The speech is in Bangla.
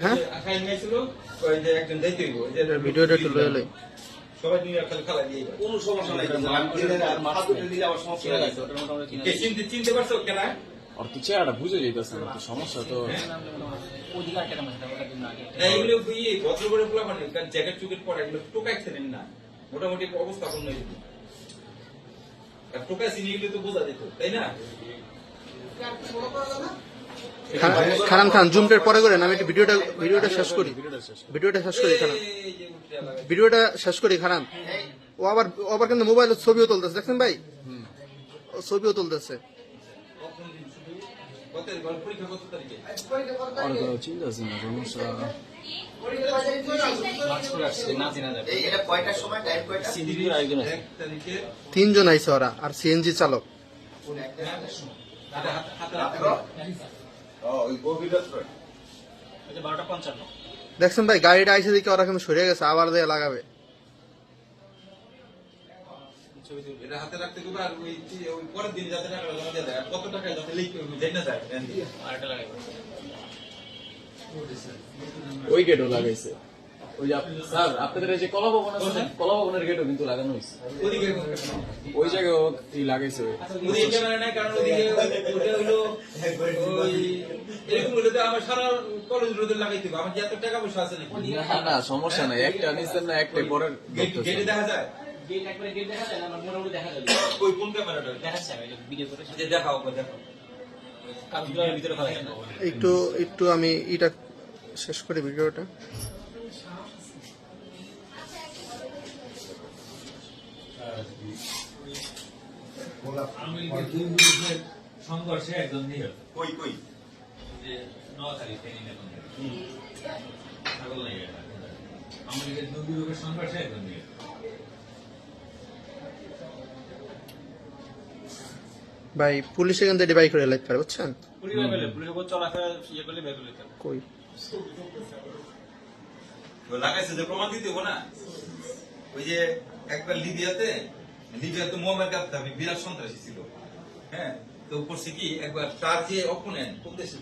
হ্যাঁ? ভিডিওটা একটু লয়ে লই সবাই নিয়ে খালি খালা দিয়ে। কোনো সমস্যা নাই চিনতে চিনতে পারছ আর বুঝে যেতেছে না সমস্যা তো। করে মানে কারণ জ্যাকেট চুকেট পরা এগুলো টোকাই ছিলেন না। মোটামুটি অবস্থা পূর্ণ হয়ে যেত আর এগুলো তো বোঝা যেত তাই না? খান- খান জুমটার পরে করেন, আমি একটু ভিডিওটা ভিডিওটা শেষ করি ভিডিওটা শেষ কর। লাগাই। ভিডিওটা শেষ করি খারাপ ও আবার আবার কিন্তু মোবাইলের ছবিও তুলতেছে, দেখছেন ভাই ছবিও তুলতেছে তিনজন আইছে ওরা, আর সিএনজি চালক গভীরতা দেখছেন ভাই গাড়িটা আইসে দিকে ওরা কিন্তু সরে গেছে আবার দিয়ে লাগাবে। এটা হাতে রাখতে হবে আর ওই পরের দিন যাতে টাকা জমা দিয়ে দেয় কত টাকা যাতে লিখে জেনে যায় ব্যাংক দিয়ে। ওই গেটও লাগাইছে। ওই যে স্যার আপনাদের এই যে কলা ভবন আছে কলা ভবনের গেটও কিন্তু লাগানো হয়েছে। ওদিকে ওই জায়গায় ও ই লাগাইছে? ওই। ওদিকে ক্যামেরা নাই কারণ ওদিকে ওটা হইল ওই এরকম হইলে তো আমার সারা কলেজ রোদে লাগাইতে হবে। আমার যে এত টাকা পয়সা আছে নাকি? না না সমস্যা নাই। একটা নিচ্ছেন না একটা পরের গেট দেখা যায়? ওই কোন ক্যামেরাটা যে দেখাও ওকে দেখাও একটু একটু আমি এটা শেষ করি ভিডিওটা। সংঘর্ষে একজন নিহত কই কই? যে নোয়াখালী ফেনী এখন ছাগল নাই আমাদের দুই গ্রুপের সংঘর্ষে একজন নিহত ভাই পুলিশ এখান থেকে বাই করে লাইতে পারে বুঝছেন? কই? লাগাইছে যে প্রমাণ দিতে না। ওই যে একবার লিবিয়াতে লিবিয়াতে মোহাম্মদ গাদ্দাফি বিরাট সন্ত্রাসী ছিল। হ্যাঁ তো করছে কি একবার তার যে অপোনেন্ট কোন দেশে?